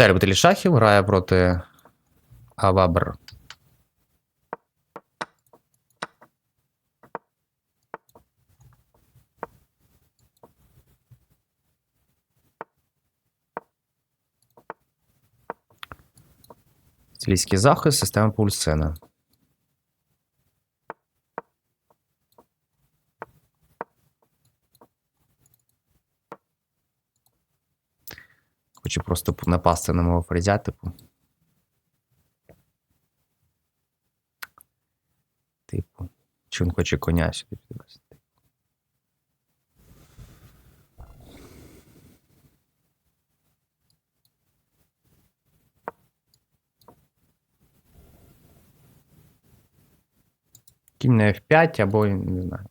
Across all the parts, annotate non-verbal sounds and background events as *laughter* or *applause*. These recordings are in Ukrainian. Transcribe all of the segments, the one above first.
Віталій Батилі Шахів грає проти Авабр. Стилійський захист, система пульсина. Хочу просто напасти на мого фрезя, типу. Типу. Чи він хоче коня сюди підвести? Кінь на F5 або, не знаю.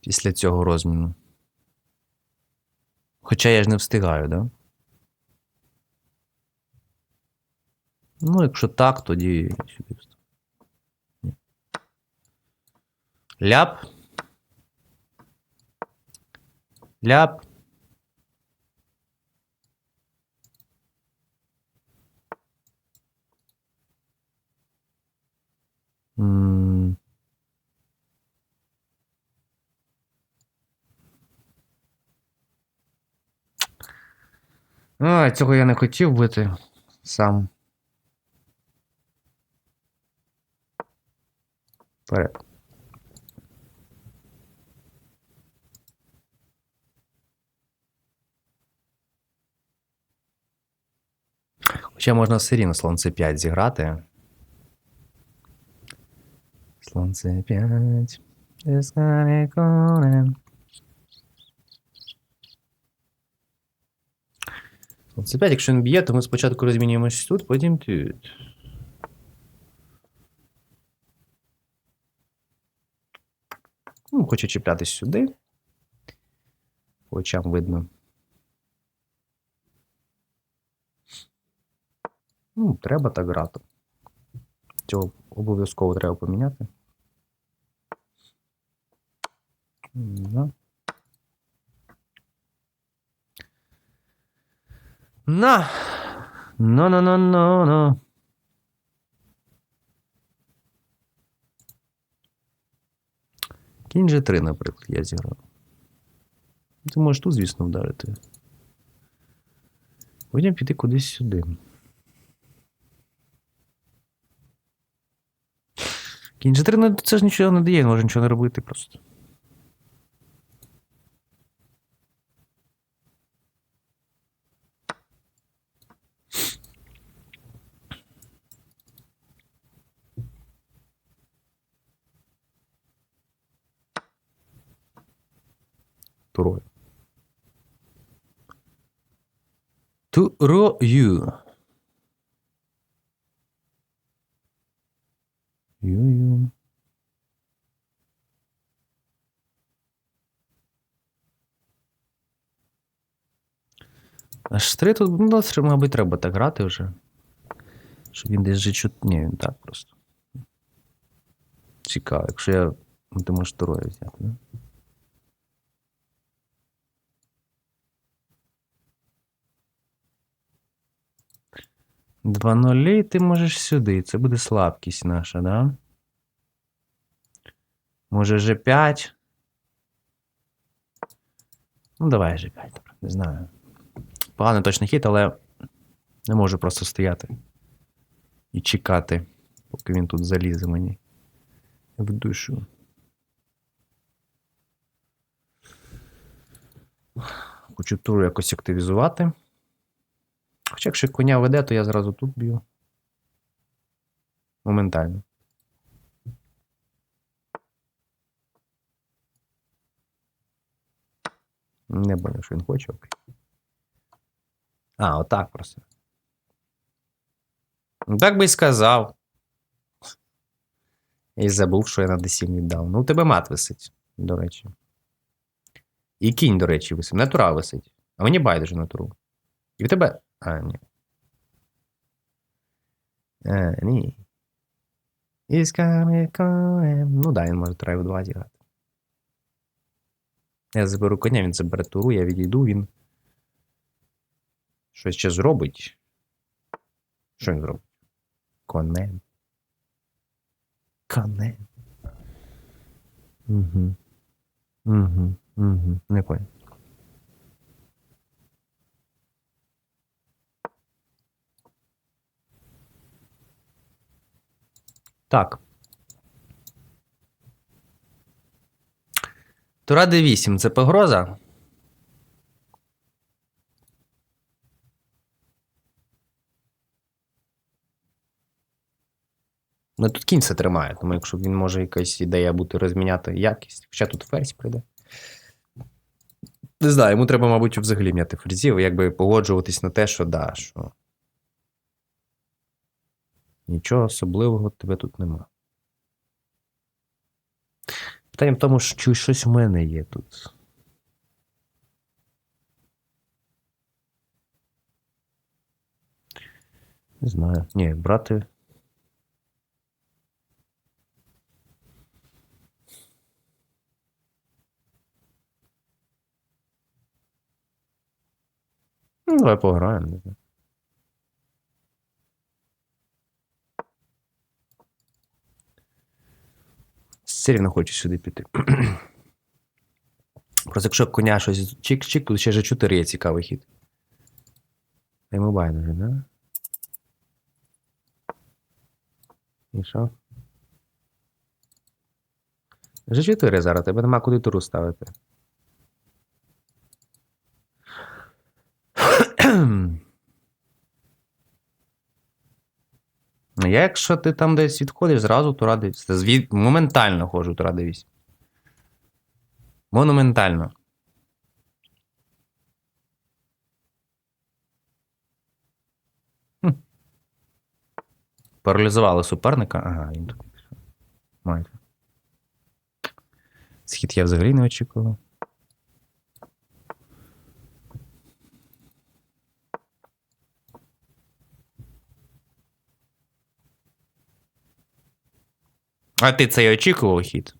Після цього розміну. Хоча я ж не встигаю, да? Ну, якщо так, тоді сюди Ляп. Ляп. А, цього я не хотів бити сам. Вперед. Ще можна все рівно слон c 5 зіграти. Слон c 5 Дискаріконем. 25, якщо він б'є, то ми спочатку розмінюємось тут, потім тут. Ну, Хоче чіплятись сюди. По очам видно. Ну, Треба так грати. Цього обов'язково треба поміняти. Да. На! Ну-ну-ну-ну-ну. Кінь G3, наприклад, я зіграв. Ти можеш тут, звісно, вдарити. Потім піти кудись сюди. Кінь G3, ну це ж нічого не дає, може нічого не робити просто. Турою. Турою. Ю-ю. Аж три тут, ну, це, мабуть, треба так грати вже. Щоб він десь же чут. Ні, він так просто. Цікаво, якщо я. Ну, ти можеш турою взяти, да? Два нулі ти можеш сюди. Це буде слабкість наша, да? Може G5. Ну, давай G5, добре, не знаю. Поганий точний хід, але не можу просто стояти і чекати, поки він тут залізе мені в душу. Хочу туру якось активізувати. Якщо коня веде, то я зразу тут б'ю. Моментально. Не бачу, що він хоче, окей. А, отак просто. Ну, Так би й сказав. І забув, що я на D7 віддав. Ну, у тебе мат висить, до речі. І кінь, до речі, висить. Натура висить. А мені байдуже натуру. І в тебе. Ні. А, ні. Камікоем. Ну да, він може треба в 2 зіграти. Я заберу коня, він забере туру, я відійду, він щось ще зробить. Що він зробить? Конем. Конем. Угу. Угу. Угу. Не понял. Так. Тура D8 це погроза? Ну тут кінь це тримає, тому якщо він може якась ідея бути розміняти якість. Хоча тут ферзь прийде. Не знаю, йому треба, мабуть, взагалі міняти ферзів, якби погоджуватись на те, що да, що. Нічого особливого тебе тут нема. Питання в тому, що щось в мене є тут. Не знаю. Ні, брати. Ну, давай пограємо, не знаю. Все рівно хочу сюди піти. *clears throat* Просто якщо коня щось чик-чик, тут ще ж 4 є цікавий хід. Йому байдуже, да? І що? G4 зараз, тебе нема куди туру ставити. Ну, Я, якщо ти там десь відходиш, зразу тура дивись. Звід... Моментально ходжу тура дивись. Монументально. Паралізували суперника. Ага, він тут. Майже. Схід я взагалі не очікував. А ти це й очікував хід?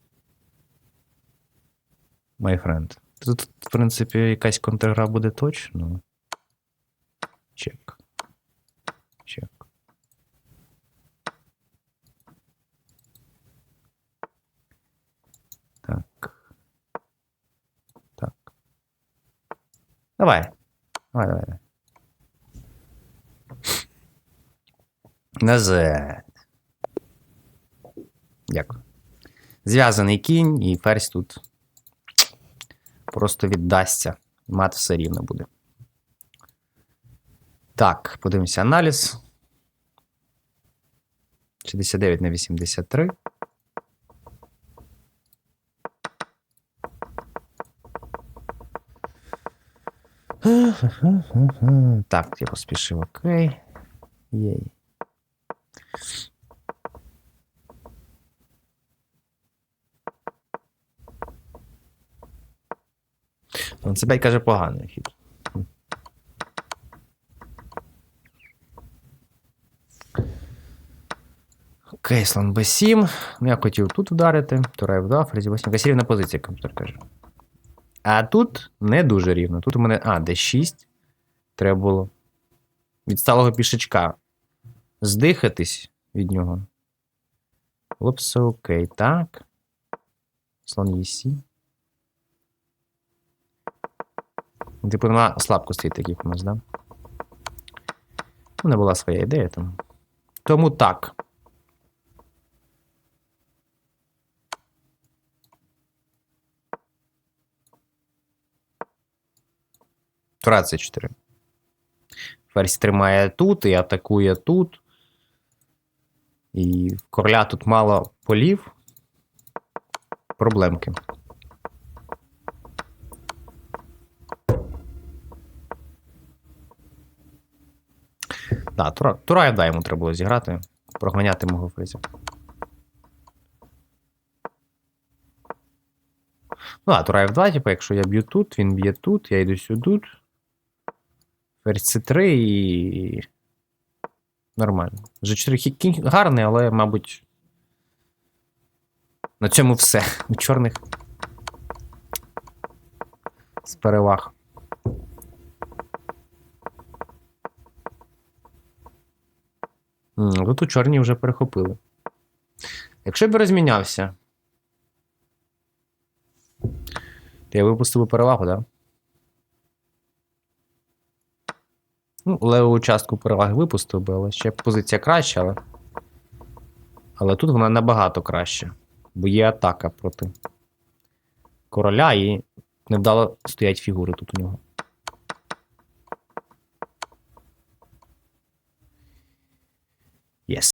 My friend. Тут, в принципі, якась контргра буде точно. Чек. Чек. Так. Так. Давай. Давай, давай. давай. Назад. Зв'язаний кінь, і ферзь тут просто віддасться. Мат все рівно буде. Так, подивимося аналіз. 69 на 83. Так, я поспішив, окей. Єй. Он себе каже поганий хід. Окей, слон b7. Ну, я хотів тут вдарити. Тура f2, фрезі 8. Якась рівна позиція, комп'ютер каже. А тут не дуже рівно. Тут у мене. А, d6. Треба було. Від сталого пішечка. Здихатись від нього. Було окей. Так. Слон e7. Типу, нема слабкостей таких у нас, да? У мене була своя ідея там. Тому так. Це 4. Ферзь тримає тут і атакує тут. І короля тут мало полів. Проблемки. Да, Тура, Тура да, йому треба було зіграти. Проганяти мого фрезя. Ну, а Тура F2, типу, якщо я б'ю тут, він б'є тут, я йду сюди. Ферзь C3 і. Нормально. G4 хід кінь гарний, але, мабуть. На цьому все. У чорних. З переваг. Тут чорні вже перехопили. Якщо б розмінявся. Я випустив би перевагу, так? Да? Ну, леву частку переваги випустив би, але ще позиція краща, але. Але тут вона набагато краще. Бо є атака проти короля і невдало стоять фігури тут у нього. Yes.